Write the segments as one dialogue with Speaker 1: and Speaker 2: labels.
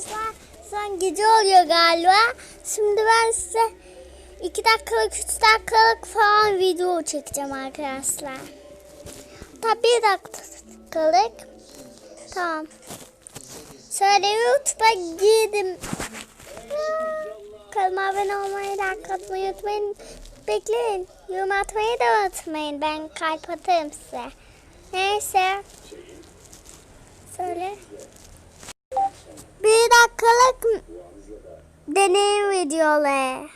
Speaker 1: arkadaşlar. Son gece oluyor galiba. Şimdi ben size 2 dakikalık 3 dakikalık falan video çekeceğim arkadaşlar. Tabi 1 dakikalık. Tamam. Şöyle YouTube'a girdim. Kanalıma abone olmayı, like atmayı unutmayın. Bekleyin. Yorum atmayı da unutmayın. Ben kalp atarım size. Neyse. Söyle. Dakikalık deneyim videoları.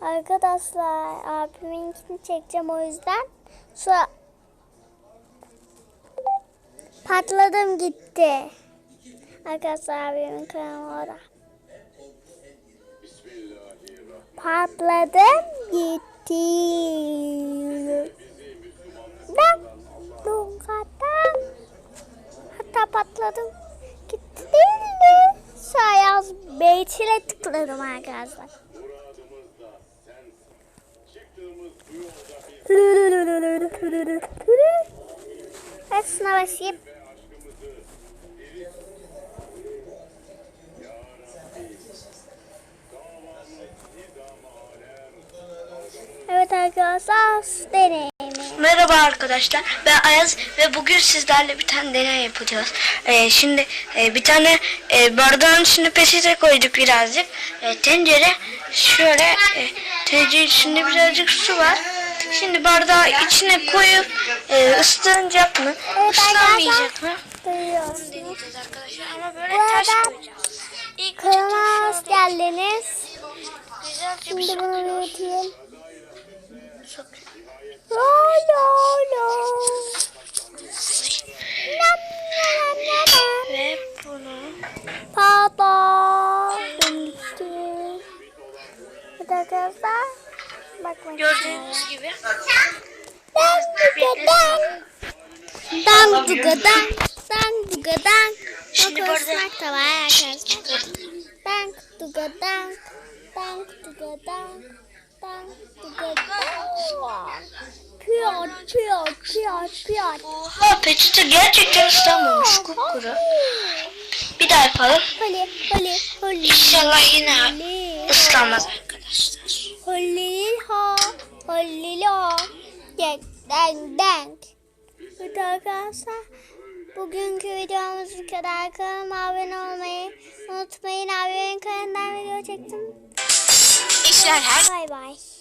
Speaker 1: Arkadaşlar abiminkini çekeceğim o yüzden. Şu patladım gitti. Arkadaşlar abimin kanalı orada. Patladım gitti. Hatta patladım gitti değil mi? Sayaz beytiyle tıkladım arkadaşlar. Hepsine basayım. Evet arkadaşlar su deneyimi.
Speaker 2: Merhaba arkadaşlar. Ben Ayaz ve bugün sizlerle bir tane deney yapacağız. Ee, şimdi e, bir tane e, bardağın içine peçete koyduk birazcık. E, tencere şöyle e, tencerenin içinde birazcık su var. Şimdi bardağı içine koyup e, ısıtınacak mı? Islanmayacak mı? Deneyeceğiz arkadaşlar ama böyle
Speaker 1: arada
Speaker 2: koyacağız. İlk
Speaker 1: hoş geldiniz.
Speaker 2: güzelce bir
Speaker 1: Şimdi bunu unutayım. Evet arkadaşlar. Bakmayın.
Speaker 2: gördüğünüz gibi
Speaker 1: Dan dugadan. Dan dugadan. Dan dugadan.
Speaker 2: Şimdi burada-
Speaker 1: da var arkadaşlar. Dan dugadan. Dan dugadan. Dan dugadan. Piyot piyot piyot piyot.
Speaker 2: Oha peçete gerçekten ıslanmamış kupkuru. Bir daha yapalım.
Speaker 1: Holi holi holi.
Speaker 2: İnşallah yine ıslanmaz arkadaşlar.
Speaker 1: Holi ho. Holi lo. Deng deng deng. Evet arkadaşlar. Bugünkü videomuz bu kadar. Kanalıma abone olmayı unutmayın. Abimin kanalından video çektim.
Speaker 2: İşler her
Speaker 1: Bay bay.